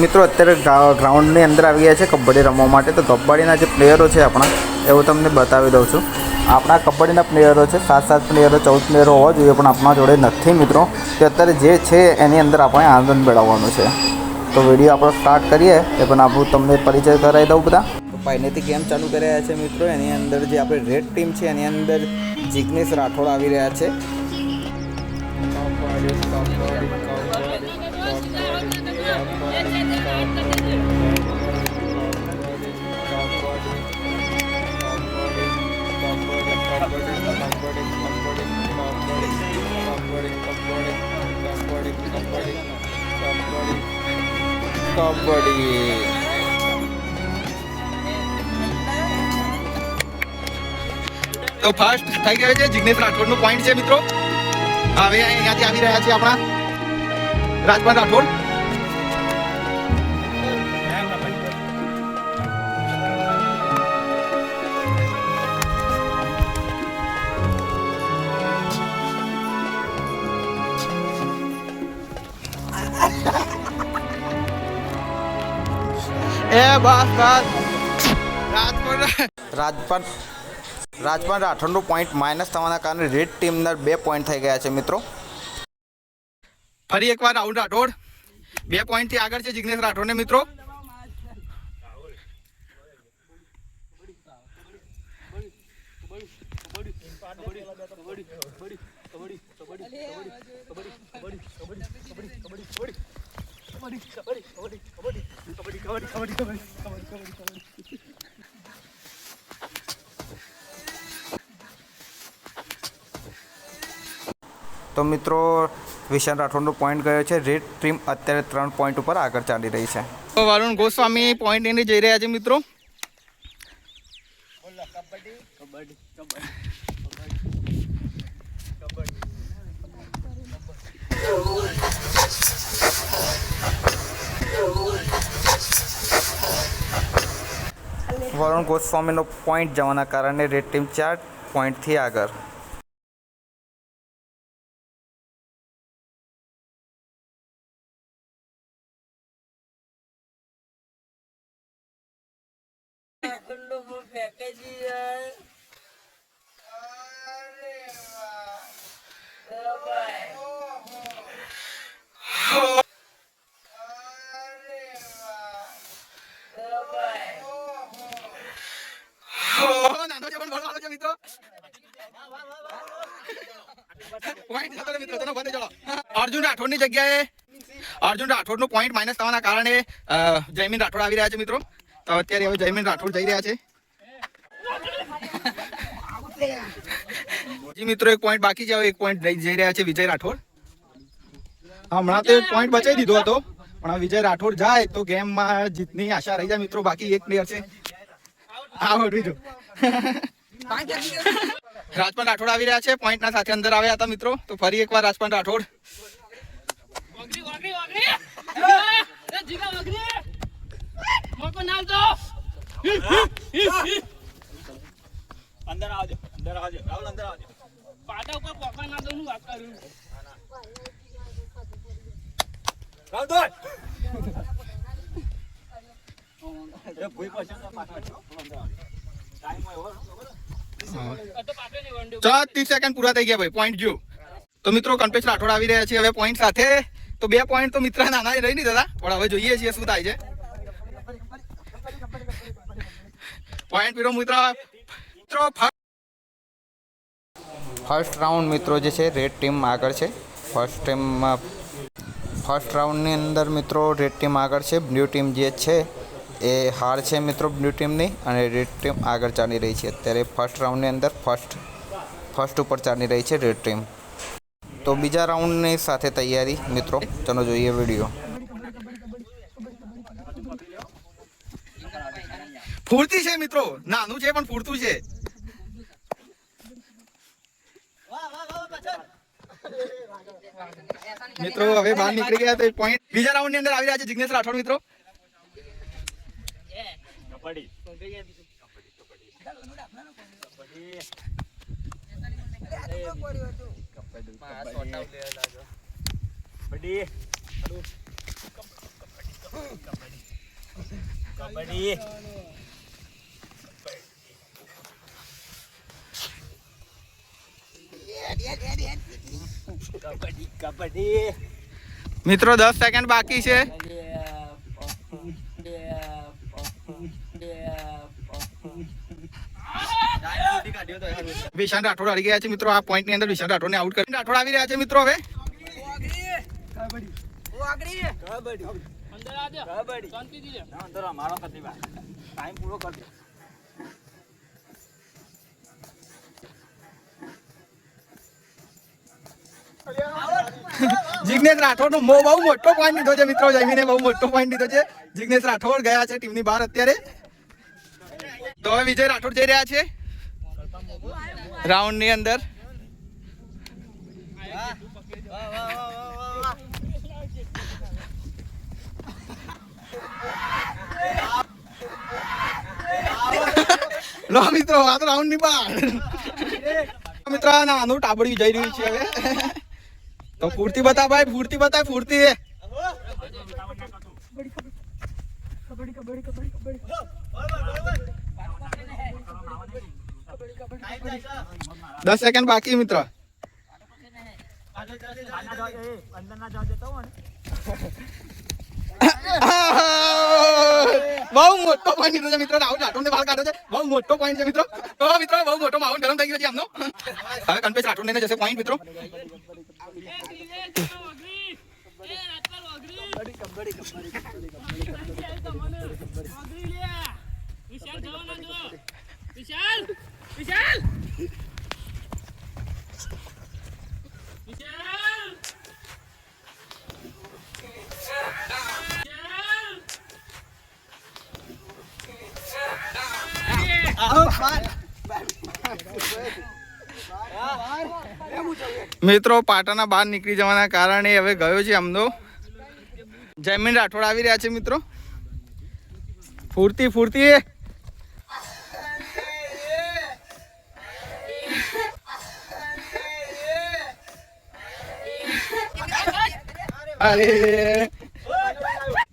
મિત્રો, અત્યારે ગ્રા- ગ્રાઉન્ડની અંદર આવી ગયા છે કબડ્ડી રમવા માટે. તો કબડ્ડીના જે પ્લેયરો છે આપણા, એવું તમને બતાવી દઉં છું. આપણા કબડ્ડીના પ્લેયરો છે સાત સાત પ્લેયરો, ચૌદ પ્લેયરો હોવા જોઈએ, પણ આપણા જોડે નથી મિત્રો. તે અત્યારે જે છે એની અંદર આપણે આનંદ મેળવવાનો છે. તો વીડિયો આપણો સ્ટાર્ટ કરીએ, એ પણ આપણું તમને પરિચય કરાવી દઉં બધા. પહેલેથી ગેમ ચાલુ કરી રહ્યા છે મિત્રો, એની અંદર જે આપણે રેડ ટીમ છે, એની અંદર જિગ્નેશ રાઠોડ આવી રહ્યા છે. કબડ્ડી. તો ફર્સ્ટ થઈ ગયો છે જિગ્નેશ રાઠોડનું પોઈન્ટ છે મિત્રો. હવે અહીંયાથી આવી રહ્યા છે આપણા રાજપાલ રાઠોડ. એ બસ બસ. રાજકોટ. રાજપાલ રાજપાલ રાઠોડનું પોઈન્ટ માઇનસ થવાના કારણે રેડ ટીમના બે પોઈન્ટ થઈ ગયા છે મિત્રો. ફરી એકવાર રાહુલ રાઠોડ. બે પોઈન્ટથી આગળ છે જિગ્નેશ રાઠોડ કબડ્ડી કબડ્ડી તો મિત્રો વિશાલ રાઠોડનો પોઈન્ટ ગયો છે રેડ ટીમ અત્યારે ત્રણ પોઈન્ટ ઉપર આગળ ચાલી રહી છે તો વરુણ ગોસ્વામી પોઈન્ટ એને જઈ રહ્યા છે મિત્રો વરુણ ગોસ્વામીનો પોઈન્ટ જવાના કારણે રેડ ટીમ ચાર પોઈન્ટથી આગળ ઓહો, નાનો છે પણ ભરવાનો છે મિત્રો પોઈન્ટ જતો રહ્યો મિત્રો ચલો વધે ચલો અર્જુન જગ્યાએ, અર્જુન રાઠોડ પોઈન્ટ માઇનસ થવાના કારણે જયમીન રાઠોડ આવી રહ્યા છે, મિત્રો. તો અત્યારે હવે જયમીન રાઠોડ જઈ રહ્યા છે. જી મિત્રો, એક પોઈન્ટ બાકી છે. હવે એક પોઈન્ટ જઈ રહ્યા છે વિજય રાઠોડ. હમણાં તો પોઈન્ટ બચાવી દીધો હતો. પણ વિજય રાઠોડ જાય તો ગેમમાં જીતની આશા રહી જાય, મિત્રો. બાકી એક પ્લેયર છે. આવડ બીજું. રાજપાલ રાઠોડ આવી રહ્યા છે પોઈન્ટ ના સાથે અંદર આવ્યા હતા મિત્રો. તો ફરી એકવાર રાજપાલ રાઠોડ. વગડી વગડી વગડી એ જીગા વગડી મોકો નાલ દો અંદર આવજો અંદર આવજો. રાહુલ અંદર આવજો. પાટા ઉપર પોકા ના દો વાત કર્યું રાહુલ દોડ! એ ભૂઈ પછી પાછળ છો. અંદર આવજો. ટાઈમ હોય ત્રીસ સેકન્ડ પૂરા થઈ ગયા ભાઈ પોઈન્ટ જો. તો મિત્રો કલ્પેશ રાઠોડ આવી રહ્યા છે હવે પોઈન્ટ સાથે. તો બે પોઈન્ટ તો મિત્ર નાના રહી નહીં દાદા, પણ હવે જોઈએ છીએ શું થાય છે. પોઈન્ટ પીરો મિત્ર, મિત્રો ફર્સ્ટ રાઉન્ડ મિત્રો જે છે રેડ ટીમ આગળ છે. ફર્સ્ટ ટીમમાં ફર્સ્ટ રાઉન્ડની અંદર મિત્રો રેડ ટીમ આગળ છે. બ્લુ ટીમ જે છે એ હાર છે મિત્રો બ્લુ ટીમની અને રેડ ટીમ આગળ ચાલી રહી છે. અત્યારે ફર્સ્ટ રાઉન્ડની અંદર ફર્સ્ટ ફર્સ્ટ ઉપર ચાલી રહી છે રેડ ટીમ. તો બીજા રાઉન્ડની સાથે તૈયારી મિત્રો. ચલો જોઈએ વીડિયો ફૂરતી છે મિત્રો. નાનું છે પણ ફૂરતું છે. મિત્રો હવે બહાર નીકળી ગયા તો પોઈન્ટ બીજા રાઉન્ડની અંદર આવી રહ્યા છે જિગ્નેશ રાઠોડ મિત્રો. મિત્રો દસ સેકન્ડ બાકી છે. વિશાન રાઠોડ આવી ગયા છે મિત્રો, આ પોઈન્ટની અંદર વિશાંત રાઠોડ ને આઉટ કરી રાઠોડ આવી રહ્યા છે મિત્રો હવે. જિગ્નેશ રાઠોડ નો બહુ મોટો પોઈન્ટ લીધો છે મિત્રો જમીને બહુ મોટો પોઈન્ટ લીધો છે. જિગ્નેશ રાઠોડ ગયા છે ટીમની બહાર અત્યારે. તો હવે વિજય રાઠોડ જઈ રહ્યા છે. રાઉન્ડની અંદર. મિત્રો, આ તો રાઉન્ડની બહાર મિત્રો નાનું ટાબડી જઈ રહ્યું છે હવે. તો ફૂર્તિ બતા ભાઈ, ફૂર્તિ બતા ફૂર્તિ. કબડ્ડી કબડ્ડી કબડ્ડી કબડ્ડી અંદર ના સેકન્ડ બાકી મિત્ર. બહુ મોટો પોઈન્ટ છે મિત્રો. રાહુલ રાઠોડ બહાર કાઢો છે. બહુ મોટો પોઈન્ટ છે મિત્રો. તો મિત્રો, બહુ મોટો માહોલ ગરમ થઈ ગયો છે આમનો. હવે કલ્પેશ રાઠોડ ને જશે પોઈન્ટ મિત્રો. વિશાલ જવા ના વિશાલ! વિશાલ! મિત્રો પાટાના બહાર નીકળી જવાના કારણે હવે ગયો છે અમદો. જયમીન રાઠોડ આવી રહ્યા છે, મિત્રો. ફૂરતી, ફૂર્તિ. અરે.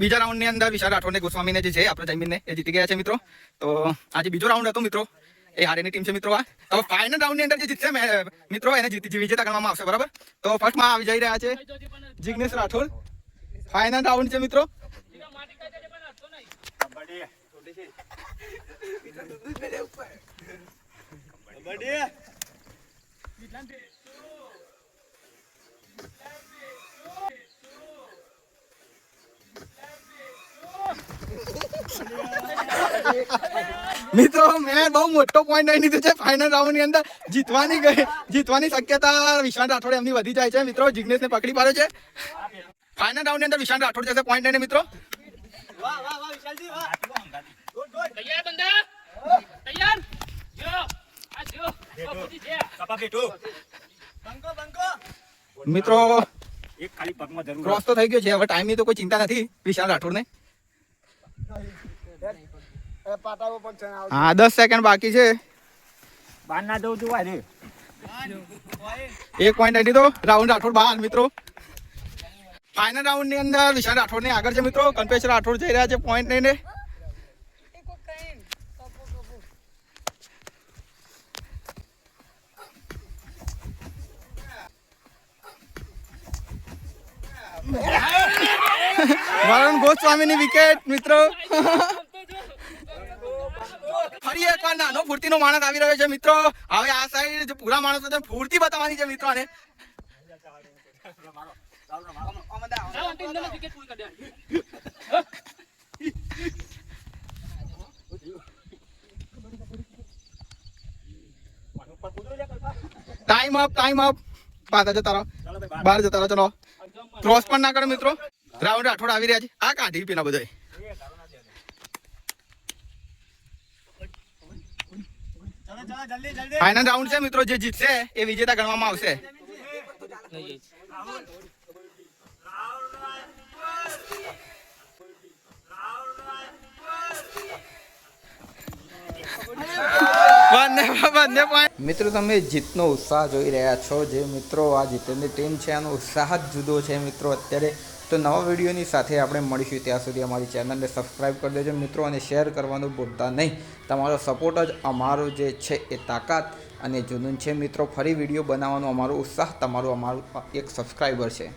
બીજા રાઉન્ડની અંદર વિશાલ રાઠોડ ને ગોસ્વામી ને જે છે, આપણે જમીન ને એ જીતી ગયા છે મિત્રો. તો આજે બીજો રાઉન્ડ હતો મિત્રો. એ હારેની ટીમ છે મિત્રો આ. તો ફાઇનલ રાઉન્ડની અંદર જે જીતશે મિત્રો, એને જીતી વિજેતા ગણવામાં આવશે, બરાબર? તો ફર્સ્ટમાં આવી જઈ રહ્યા છે જિગ્નેશ રાઠોડ. ફાઇનલ રાઉન્ડ છે મિત્રો. કબડ્ડી મિત્રો મેં બહુ મોટો પોઈન્ટ લઈ લીધો છે. ફાઇનલ રાઉન્ડની અંદર જીતવાની ગઈ જીતવાની શક્યતા વિશાલ રાઠોડ એમની વધી જાય છે. મિત્રો જિગ્નેશ ને પકડી પાડે છે. ફાઇનલ રાઉન્ડની અંદર વિશાંત રાઠોડ જશે પોઈન્ટ લઈને મિત્રો. વાહ વાહ વાહ વિશાલજી વાહ ગુડ ગુડ તૈયાર બંદા તૈયાર? જો આ જો બાપુજી કપા બેઠો બંકો બંકો મિત્રો એક ખાલી પગમાં જરૂર ક્રોસ તો થઈ ગયો છે. હવે ટાઈમની તો કોઈ ચિંતા નથી વિશાલ રાઠોડ ને હા દસ સેકન્ડ બાકી છે. બહાર ના જવું જોવાય ને એક પોઈન્ટ આવી દીધો રાહુલ રાઠોડ બહાર મિત્રો. ફાઇનલ રાઉન્ડની અંદર વિશાલ રાઠોડની આગળ છે મિત્રો. કલ્પેશ રાઠોડ જઈ રહ્યા છે પોઈન્ટ લઈને. વરુણ ગોસ્વામીની વિકેટ મિત્રો. ફરી એકવાર નાનો ફૂર્તિનો માણસ આવી રહ્યો છે મિત્રો. હવે આ સાઈડ પૂરા માણસો છે, ફૂર્તિ બતાવવાની છે મિત્રો આને. ટાઈમ અપ ટાઈમ અપ પાછા જતા રહો. બહાર જતા રહો, ચલો. ક્રોસ પણ ના કરો મિત્રો. રાઉન્ડ રાઠોડ આવી રહ્યા છે. આ કાઢી પેલા બધા ફાઇનલ રાઉન્ડ છે મિત્રો, જે જીતશે એ વિજેતા ગણવામાં આવશે. મિત્રો, તમે જીતનો ઉત્સાહ જોઈ રહ્યા છો. જે મિત્રો, આ જીતેની ટીમ છે, આનો ઉત્સાહ જ જુદો છે. મિત્રો, અત્યારે તો નવા વિડીયોની સાથે આપણે મળીશું ત્યાં સુધી અમારી ચેનલને સબસ્ક્રાઈબ કરી દેજો મિત્રો અને શેર કરવાનું ભૂલતા નહીં. તમારો સપોર્ટ જ અમારો જે છે એ તાકાત અને જુનૂન છે મિત્રો. ફરી વીડિયો બનાવવાનો અમારો ઉત્સાહ, તમારું અમારું એક સબસ્ક્રાઈબર છે.